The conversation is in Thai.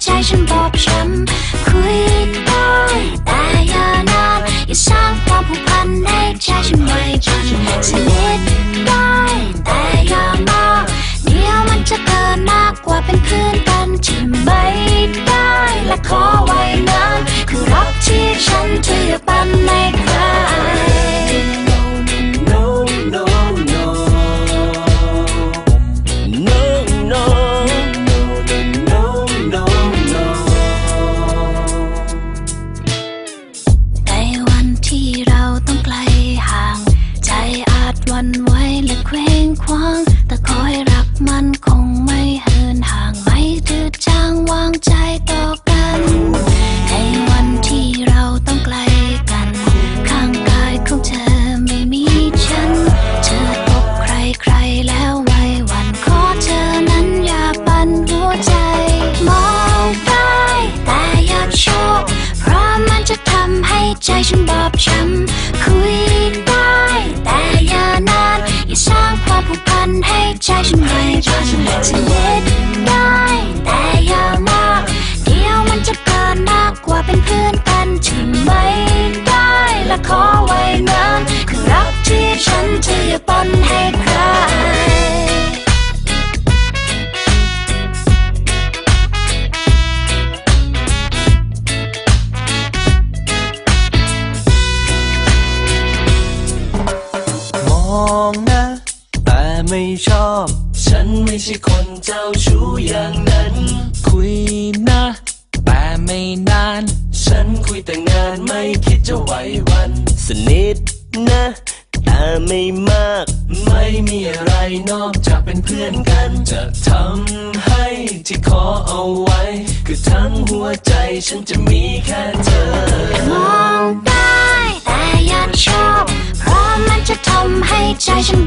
Chai. ที่เราต้องไกลห่าง ใจอาจวันไหวและเคว้งคว้าง แต่ขอให้รักมันค ผูกพันให้ใจฉันไม่ฉันเย็ดได้แต่อย่ามากเดี๋ยวมันจะเกินมากกว่าเป็นเพื่อนกันที่ไม่ได้และขอไว้ ไม่ใช่คนเจ้าชู้อย่างนั้น คุยนะ แต่ไม่นาน ฉันคุยแต่งานไม่คิดจะไหว้วัน สนิทนะ แต่ไม่มาก ไม่มีอะไรนอกจากเป็นเพื่อนกัน จะทำให้ที่ขอเอาไว้ คือทั้งหัวใจฉันจะมีแค่เธอ มองได้แต่อย่าชอบ เพราะมันจะทำให้ใจฉัน